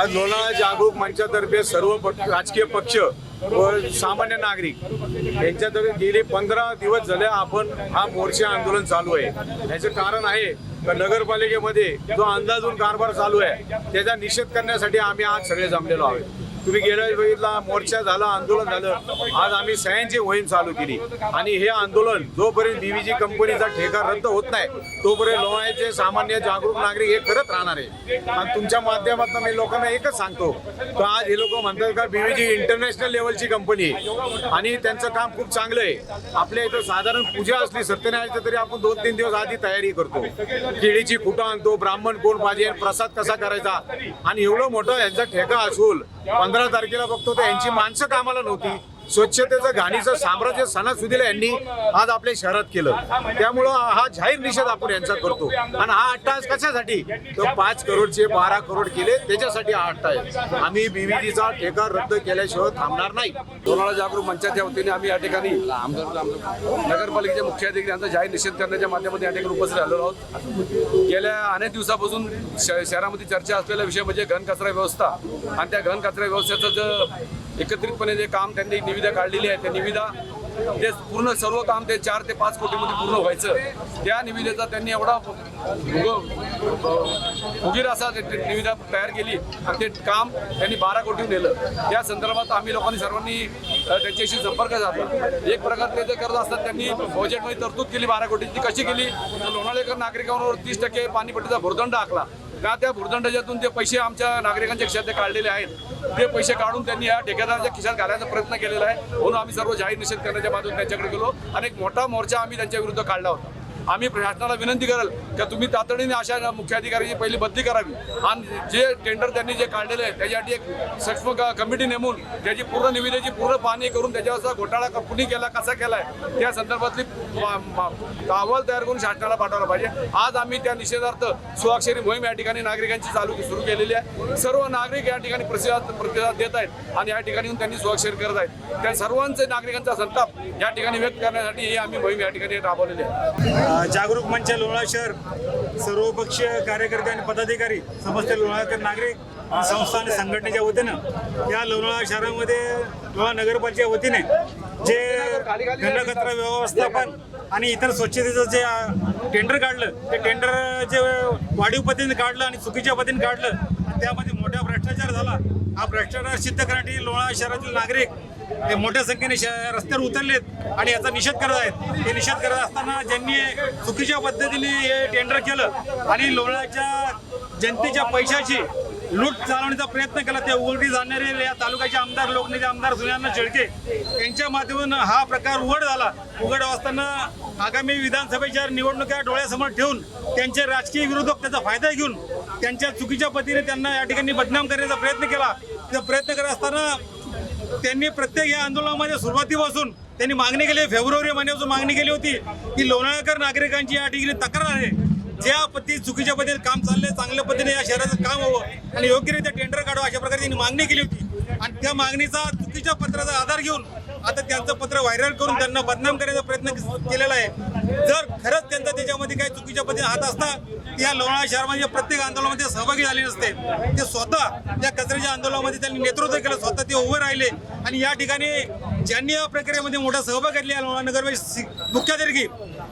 आज लोणावळा जागरूक मंचातर्फे सर्व पक्ष- राजकीय पक्ष व सामान्य नागरिक यांच्यातर्फे गेले पंधरा दिवस झाले आपण हा मोर्चे आंदोलन चालू आहे. याचं कारण आहे तर नगरपालिकेमध्ये जो अंदाजून कारभार चालू आहे त्याचा निषेध करण्यासाठी आम्ही आज सगळे जमलेलो आहोत. तुम्ही गेल्या बघितला मोर्चा झाला आंदोलन झालं. आज आम्ही सह्यांची मोहीम चालू केली. आणि हे आंदोलन जोपर्यंत बीव्हीजी कंपनीचा ठेका रद्द होत नाही तोपर्यंत लोणाचे सामान्य जागरूक नागरिक हे करत राहणार आहे. आणि तुमच्या माध्यमातून मी लोकांना एकच सांगतो तर आज हे लोक म्हणतात का बीव्हीजी इंटरनॅशनल लेवलची कंपनी आहे. आणि त्यांचं काम खूप चांगलं आहे. आपल्या इथं साधारण पूजा असली सत्यनारायणची तरी आपण दोन तीन दिवस आधी तयारी करतो. केळीची फुटं आणतो ब्राह्मण कोण पाहिजे प्रसाद कसा करायचा? आणि एवढं मोठं यांचा ठेका असून पंधरा तारखेला बघतो तर यांची माणसं कामाला नव्हती. स्वच्छतेचं घाणीचं साम्राज्य सणासुदीला यांनी आज आपल्या शहरात केलं. त्यामुळं हा जाहीर निषेध आपण यांचा करतो. आणि हा अट्टा कशासाठी? तर पाच करोडचे बारा करोड केले त्याच्यासाठी हा अट्टा आहे. आम्ही बीव्हीजीचा ठेका रद्द केल्याशिवाय थांबणार नाही. लोणावळा जागरूक मंचाच्या वतीने आम्ही या ठिकाणी नगरपालिकेचे मुख्याधिकारी यांचा जाहीर निषेध करण्याच्या माध्यमातून या ठिकाणी उपस्थित आलेलो आहोत. गेल्या अनेक दिवसापासून श- शहरामध्ये चर्चा असलेला विषय म्हणजे घन कचरा व्यवस्था. आणि त्या घन कचरा व्यवस्थेचं जर एकत्रितपणे जे काम त्यांनी निविदा काढलेली आहे त्या निविदा ते पूर्ण सर्व काम ते चार ते पाच कोटीमध्ये पूर्ण व्हायचं त्या निविदेचा त्यांनी एवढा उगीर असा ते- निविदा तयार केली आणि ते काम त्यांनी बारा कोटी नेलं. त्या संदर्भात आम्ही लोकांनी सर्वांनी त्यांच्याशी संपर्क साधला. एक प्रकार ते जे करत असतात त्यांनी बजेटमध्ये तरतूद केली बारा कोटीची. ती कशी केली? तर नागरिकांवर तीस टक्के पाणीपट्टीचा भुर्दंड आखला. का त्या भुर्दंडाच्यातून ते पैसे आमच्या नागरिकांच्या खिशात काढलेले आहेत? ते पैसे काढून त्यांनी या ठेकेदाराच्या खिशात घालायचा प्रयत्न केलेला आहे. म्हणून आम्ही सर्व जाहीर निषेध करण्याच्या बाजूने त्यांच्याकडे गेलो. आणि एक मोठा मोर्चा आम्ही त्यांच्या विरुद्ध काढला होता. आम्ही प्रशासनाला विनंती कराल का तुम्ही तातडीने अशा मुख्याधिकाऱ्याची पहिली बदली करावी? आणि जे टेंडर त्यांनी जे काढलेले आहे त्याच्यासाठी एक सक्षम कमिटी नेमून त्याची पूर्ण निविदेची पूर्ण पाहणी करून त्याच्यावरचा घोटाळा कुणी केला कसा केला आहे त्या संदर्भातली अहवाल तयार करून शासनाला पाठवला पाहिजे. आज आम्ही त्या निषेधार्थ स्वाक्षरी मोहीम या ठिकाणी नागरिकांची चालू सुरू केलेली आहे. सर्व नागरिक या ठिकाणी प्रतिसाद प्रतिसाद देत आहेत आणि या ठिकाणी त्यांनी स्वाक्षरी करत आहेत. त्या सर्वांचे नागरिकांचा संताप या ठिकाणी व्यक्त करण्यासाठी ही आम्ही मोहीम या ठिकाणी राबवलेली आहे. जागरूक मंच लोणावळा शहर सर्वपक्षीय कार्यकर्ते आणि पदाधिकारी समस्त लोणावळकर नागरिक संस्था आणि संघटनेच्या वतीनं या लोणावळा शहरामध्ये लोणावळा नगरपालिकेच्या वतीने जे घनकचरा व्यवस्थापन आणि इतर स्वच्छतेचं जे टेंडर काढलं ते टेंडर जे वाढीव पद्धतीने काढलं आणि चुकीच्या पद्धतीने काढलं त्यामध्ये मोठा भ्रष्टाचार झाला. हा भ्रष्टाचार सिद्ध करण्यासाठी लोणावळा शहरातील नागरिक हे मोठ्या संख्येने श- रस्त्यावर उतरलेत आणि याचा निषेध करत आहेत. हे निषेध करत असताना ज्यांनी चुकीच्या पद्धतीने हे टेंडर केलं आणि लोणाच्या जनतेच्या पैशाची लूट चालवण्याचा प्रयत्न केला. ते उघडी जाणणारे या तालुक्याचे आमदार लोकनेते आमदार सुनियांना शेळके यांच्या माध्यमातून हा प्रकार उघड झाला. उघड असताना आगामी विधानसभेच्या निवडणुका डोळ्यासमोर ठेवून त्यांचे राजकीय विरोधक त्याचा फायदा घेऊन त्यांच्या चुकीच्या पतीने त्यांना या ठिकाणी बदनाम करण्याचा प्रयत्न केला. त्या प्रयत्न करत असताना त्यांनी प्रत्येक या आंदोलनामध्ये सुरुवातीपासून त्यांनी मागणी केली. फेब्रुवारी महिन्यापासून मागणी केली होती की लोणाळकर नागरिकांची या ठिकाणी तक्रार आहे. ज्या पद्धती चुकीच्या पद्धतीने काम चाललंय चांगल्या पद्धतीने या शहराचं काम व्हावं आणि योग्यरित्या टेंडर काढावं अशा प्रकारे त्यांनी मागणी केली होती. आणि त्या मागणीचा चुकीच्या पत्राचा आधार घेऊन आता त्यांचं पत्र व्हायरल करून त्यांना बदनाम करण्याचा प्रयत्न केलेला आहे. जर खरंच त्यांचा त्याच्यामध्ये काही चुकीच्या पद्धतीने हात असता या लोणावळा शहरामध्ये प्रत्येक आंदोलनामध्ये सहभागी झाले नसते ते स्वतः त्या कचऱ्याच्या आंदोलनामध्ये त्यांनी नेतृत्व केलं स्वतः ते उभे राहिले. आणि या ठिकाणी ज्यांनी या प्रक्रियेमध्ये मोठा सहभाग घेतला या लोणावळा नगर मुख्याधिकारी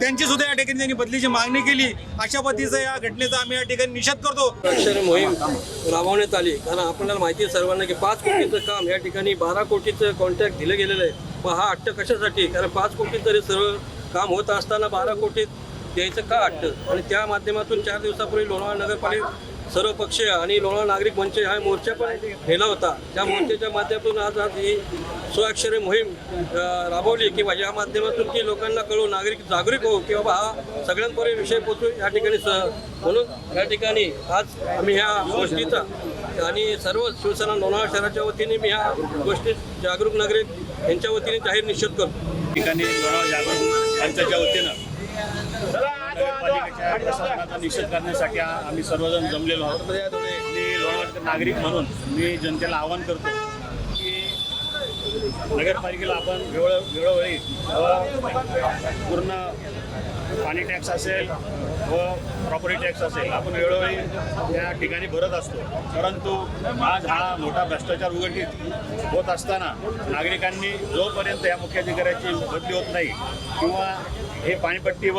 त्यांची सुद्धा या ठिकाणी त्यांनी बदलीची मागणी केली. अशा पद्धतीचा या घटनेचा आम्ही या ठिकाणी निषेध करतो. अक्षर मोहीम राबवण्यात आली कारण आपल्याला माहिती आहे सर्वांना की पाच कोटीचं काम या ठिकाणी बारा कोटीचं कॉन्ट्रॅक्ट दिलं गेलेलं आहे. मग हा अट्ट कशासाठी? कारण पाच कोटीत तरी सर्व काम होत असताना बारा कोटीत द्यायचं का अट्ट? आणि त्या माध्यमातून चार दिवसापूर्वी लोणावळा नगरपालिका सर्व पक्ष आणि लोणार नागरिक मंच हा मोर्चा पण नेला होता. त्या मोर्चाच्या माध्यमातून आज आज ही स्वाक्षरी मोहीम राबवली किंवा या माध्यमातून की लोकांना कळू नागरिक जागरूक होऊ की बाबा हा सगळ्यांपर्यंत विषय पोचू या ठिकाणी स म्हणून या ठिकाणी आज आम्ही ह्या गोष्टीचा आणि सर्व शिवसेना लोणावळा शहराच्या वतीने मी ह्या गोष्टी जागरूक नागरिक यांच्या वतीने जाहीर निषेध करतो. ठिकाणी लोणावळा जागरूक यांच्या वतीनं. नगरपालिकेच्या प्रशासनाचा निषेध करण्यासाठी आम्ही सर्वजण जमलेलो आहोत. मी लोणावळा नागरिक म्हणून मी जनतेला आवाहन करतो की नगरपालिकेला आपण वेळ वेळोवेळी पूर्ण पाणी टॅक्स असेल व प्रॉपर्टी टॅक्स असेल आपण वेळोवेळी त्या ठिकाणी भरत असतो. परंतु आज हा मोठा भ्रष्टाचार उघडकीत होत असताना नागरिकांनी जोपर्यंत या मुख्याधिकाऱ्याची बदली होत नाही किंवा हे पाणीपट्टी व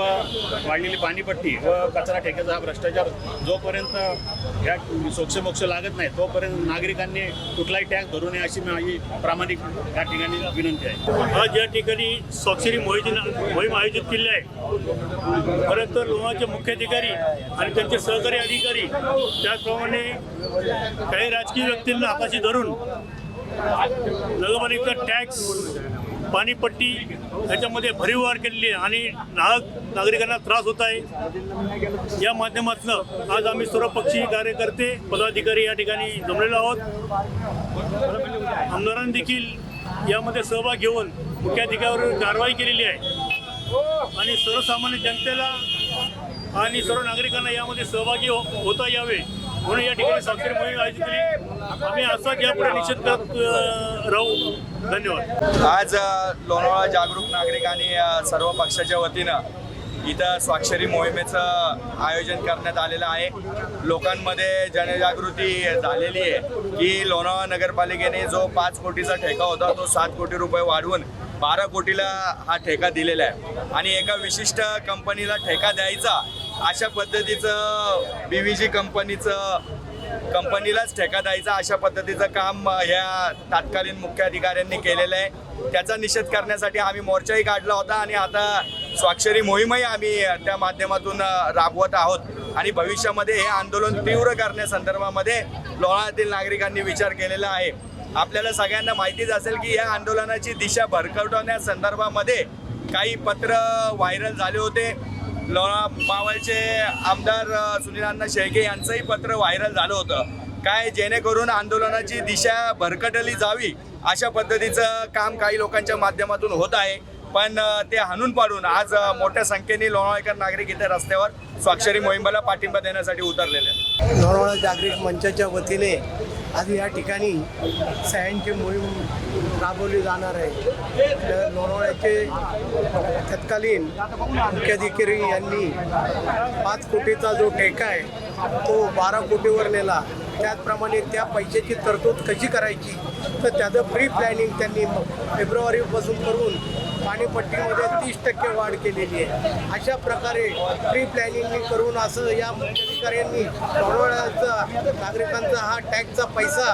वाढलेली पाणीपट्टी व कचरा ठेक्याचा हा भ्रष्टाचार जोपर्यंत या सोक्षमोक्ष लागत नाही तोपर्यंत नागरिकांनी कुठलाही टॅक्स भरू नये अशी माझी प्रामाणिक या ठिकाणी विनंती आहे. आज या ठिकाणी स्वाक्षरी मोहिती मोहीम आयोजित केली आहे परंतु तर लोणाचे मुख्याधिकारी आणि त्यांचे सहकारी अधिकारी त्याचप्रमाणे काही राजकीय व्यक्तींना हाताशी धरून नगरपालिका टॅक्स पाणीपट्टी याच्यामध्ये भरीव वाढ केलेली आहे आणि नाहक नागरिकांना त्रास होत आहे. या माध्यमातून आज आम्ही सर्वपक्षीय कार्यकर्ते पदाधिकारी या ठिकाणी जमलेलो आहोत. आमदारांनी देखील यामध्ये सहभाग घेऊन मुख्याधिकाऱ्यावर कारवाई केलेली आहे. आणि सर्वसामान्य जनतेला आणि सर्व नागरिकांना यामध्ये सहभागी हो- होता यावे. म्हणून या ठिकाणी स्वाक्षरी मोहीम आयोजित केली. आम्ही असाच यापुढे निश्चित करत राहू. धन्यवाद. आज लोणावळा जागरूक नागरिक आणि सर्व पक्षाच्या वतीनं इथं स्वाक्षरी मोहिमेचं आयोजन करण्यात आलेलं आहे. लोकांमध्ये जनजागृती झालेली आहे की लोणावळा नगरपालिकेने जो पाच कोटीचा ठेका होता तो सात कोटी रुपये वाढवून बारा कोटीला हा ठेका दिलेला आहे. आणि एका विशिष्ट कंपनीला ठेका द्यायचा अशा पद्धतीचं बी व्ही जी कंपनीचं कंपनीलाच ठेका द्यायचा अशा पद्धतीचं काम ह्या तात्कालीन मुख्य अधिकाऱ्यांनी केलेलं आहे. त्याचा निषेध करण्यासाठी आम्ही मोर्चाही काढला होता आणि आता स्वाक्षरी मोहीमही आम्ही त्या माध्यमातून राबवत आहोत. आणि भविष्यामध्ये हे आंदोलन तीव्र करण्यासंदर्भामध्ये लोणाळ्यातील नागरिकांनी विचार केलेला आहे. आपल्याला सगळ्यांना माहितीच असेल की या आंदोलनाची दिशा भरकवण्यासंदर्भामध्ये काही पत्र व्हायरल झाले होते. लोणा मावळचे आमदार सुनीलांना सुनील शेळके यांचंही पत्र व्हायरल झालं होतं. काय जेणेकरून आंदोलनाची दिशा भरकटली जावी अशा पद्धतीचं काम काही लोकांच्या माध्यमातून होत आहे. पण ते हाणून पाडून आज मोठ्या संख्येने लोणावळकर नागरिक इथे रस्त्यावर स्वाक्षरी मोहिमेला पाठिंबा देण्यासाठी उतरलेले आहेत. लोणावळा जागृत मंचाच्या वतीने आज या ठिकाणी सह्यांची मोहीम राबवली जाणार आहे. तर लोणावळ्याचे तत्कालीन मुख्याधिकारी यांनी पाच कोटीचा जो ठेका आहे तो बारा कोटीवर नेला. त्याचप्रमाणे त्या पैशाची तरतूद कशी करायची तर त्याचं प्री प्लॅनिंग त्यांनी फेब्रुवारीपासून करून पाणीपट्टीमध्ये तीस टक्के वाढ केलेली आहे. अशा प्रकारे प्री प्लॅनिंग करून असं या मुख्याधिकाऱ्यांनी लोणावळ्याचा नागरिकांचा हा टॅक्सचा पैसा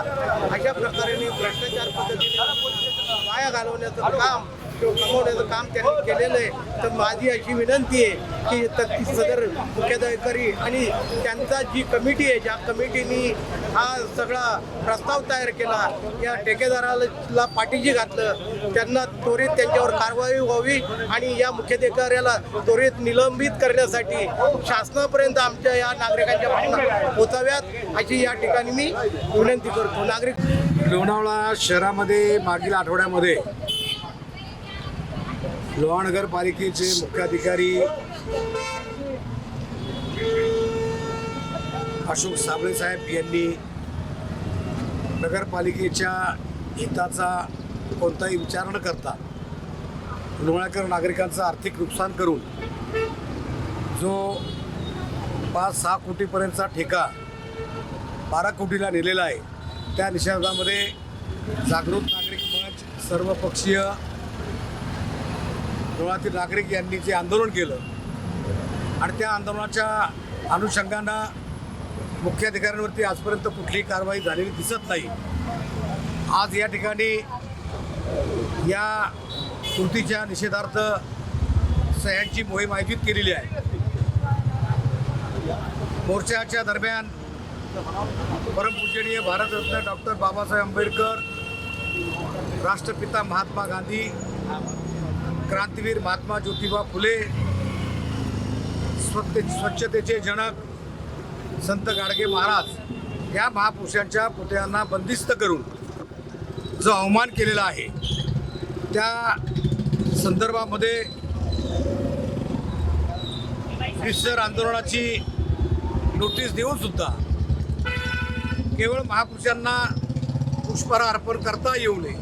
अशा प्रकारे भ्रष्टाचार पद्धतीने वाया घालवण्याचं काम कमवण्याचं काम त्यांनी केलेलं आहे. तर माझी अशी विनंती आहे की त- सदर मुख्याधिकारी आणि त्यांचा जी कमिटी आहे ज्या कमिटीनी हा सगळा प्रस्ताव तयार केला या ठेकेदाराला पाठीशी घातलं त्यांना त्वरित त्यांच्यावर कारवाई व्हावी आणि या मुख्याधिकाऱ्याला त्वरित निलंबित करण्यासाठी शासनापर्यंत आमच्या या नागरिकांच्या भावना पोचाव्यात अशी या ठिकाणी मी विनंती करतो. नागरिक लोणावळा शहरामध्ये मागील आठवड्यामध्ये लोहा नगरपालिकेचे मुख्याधिकारी अशोक साबळे साहेब यांनी नगरपालिकेच्या हिताचा कोणताही विचार न करता लोणाकर नागरिकांचं आर्थिक नुकसान करून जो पाच सहा कोटीपर्यंतचा ठेका बारा कोटीला नेलेला आहे त्या निषेधामध्ये जागृत नागरिक मंच सर्वपक्षीय गोव्यातील नागरिक यांनी जे आंदोलन केलं आणि त्या आंदोलनाच्या अनुषंगानं मुख्याधिकाऱ्यांवरती आजपर्यंत कुठलीही कारवाई झालेली दिसत नाही. आज या ठिकाणी या कृतीच्या निषेधार्थ सह्यांची मोहीम आयोजित केलेली आहे. मोर्चाच्या दरम्यान परमपूजनीय भारतरत्न डॉक्टर बाबासाहेब आंबेडकर राष्ट्रपिता महात्मा गांधी क्रांतीवीर महात्मा ज्योतिबा फुले स्वच्छ स्वच्छतेचे जनक संत गाडगे महाराज या महापुरुषांच्या पुतळ्यांना बंदिस्त करून जो अवमान केलेला आहे त्या संदर्भामध्ये विसर आंदोलनाची नोटीस देऊन सुद्धा केवळ महापुरुषांना पुष्पहार अर्पण करता येऊ नये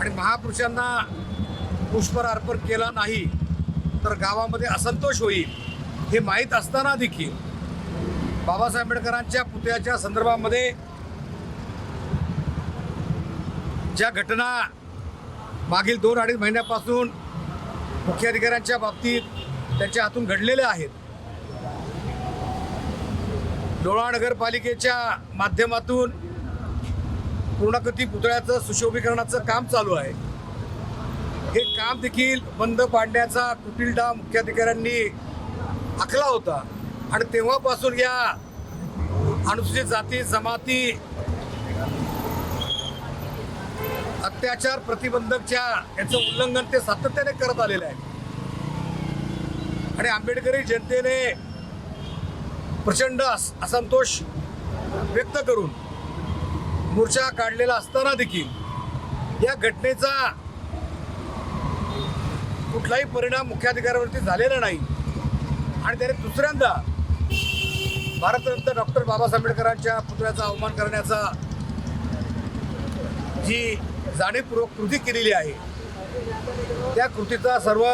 आणि महापुरुषांना पुष्पहार अर्पण केला नाही तर गावामध्ये असंतोष होईल हे माहीत असताना देखील बाबासाहेब आंबेडकरांच्या पुतळ्याच्या संदर्भामध्ये ज्या घटना मागील दोन अडीच महिन्यापासून मुख्याधिकाऱ्यांच्या बाबतीत त्यांच्या हातून घडलेल्या आहेत. डोळा नगरपालिकेच्या माध्यमातून पूर्णाकृती पुतळ्याचं सुशोभीकरणाचं काम चालू आहे. हे काम देखील बंद पाडण्याचा कुटिलडा मुख्याधिकाऱ्यांनी आखला होता. आणि तेव्हापासून या अनुसूचित जाती जमाती अत्याचार प्रतिबंधकच्या याचं उल्लंघन ते सातत्याने करत आलेलं आहे आणि आंबेडकरी जनतेने प्रचंड अस असंतोष व्यक्त करून मोर्चा काढलेला असताना देखील या घटनेचा कुठलाही परिणाम मुख्याधिकाऱ्यावरती झालेला नाही. आणि त्याने दुसऱ्यांदा भारतरत्न डॉक्टर बाबासाहेब आंबेडकरांच्या पुतळ्याचा अवमान करण्याचा जी जाणीवपूर्वक कृती केलेली आहे त्या कृतीचा सर्व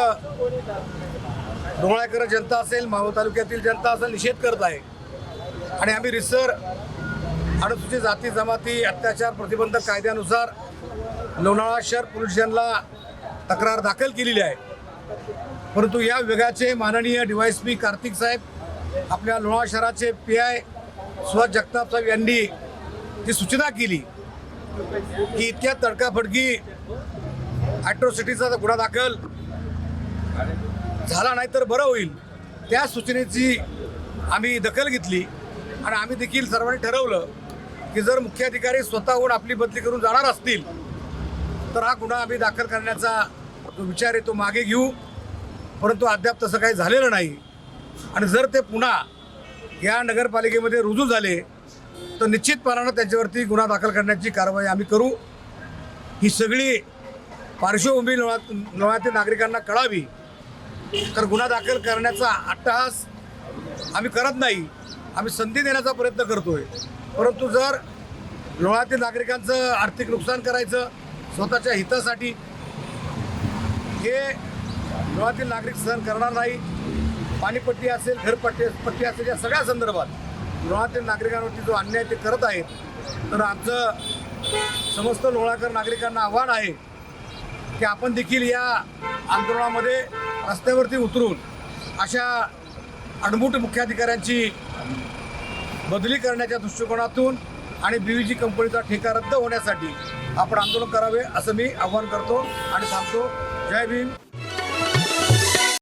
डोळ्याकर जनता असेल मावळ तालुक्यातील जनता असेल निषेध करत आहे. आणि आम्ही रिसर अनुसूचित जाती जमाती अत्याचार प्रतिबंधक कायद्यानुसार लोणावळा शहर पोलीस स्टेशनला तक्रार दाखल केलेली आहे. परंतु या विभागाचे माननीय डीवायएसपी कार्तिक साहेब आपल्या लोणावळा शहराचे पी आय सुहास जगताप साहेब यांनी जी सूचना केली की इतक्या तडकाफडकी ॲट्रोसिटीचा गुन्हा दाखल झाला नाही तर बरं होईल. त्या सूचनेची आम्ही दखल घेतली आणि आम्ही देखील सर्वांनी ठरवलं की जर मुख्याधिकारी स्वतःहून आपली बदली करून जाणार असतील तर हा गुन्हा आम्ही दाखल करण्याचा जो विचार आहे तो मागे घेऊ. परंतु अद्याप तसं काही झालेलं नाही. आणि जर ते पुन्हा या नगरपालिकेमध्ये रुजू झाले तर निश्चितपणानं त्यांच्यावरती गुन्हा दाखल करण्याची कारवाई आम्ही करू. ही सगळी पार्श्वभूमी लोणा नागरिकांना कळावी. तर गुन्हा दाखल करण्याचा अट्टहास आम्ही करत नाही. आम्ही संधी देण्याचा प्रयत्न करतोय. परंतु जर लोळातील नागरिकांचं आर्थिक नुकसान करायचं स्वतःच्या हितासाठी हे लोणातील नागरिक सहन करणार नाही. पाणीपट्टी असेल घरपट्टी पट्टी असेल या सगळ्या संदर्भात लोहातील नागरिकांवरती जो अन्याय ते करत आहेत तर आमचं समस्त लोळाकर नागरिकांना आव्हान आहे की आपण देखील या आंदोलनामध्ये रस्त्यावरती उतरून अशा अडमुट मुख्याधिकाऱ्यांची बदली करण्याच्या दृष्टिकोनातून आणि बी जी कंपनीचा ठेका रद्द होण्यासाठी आपण आंदोलन करावे असं मी आव्हान करतो आणि थांबतो. जय भीम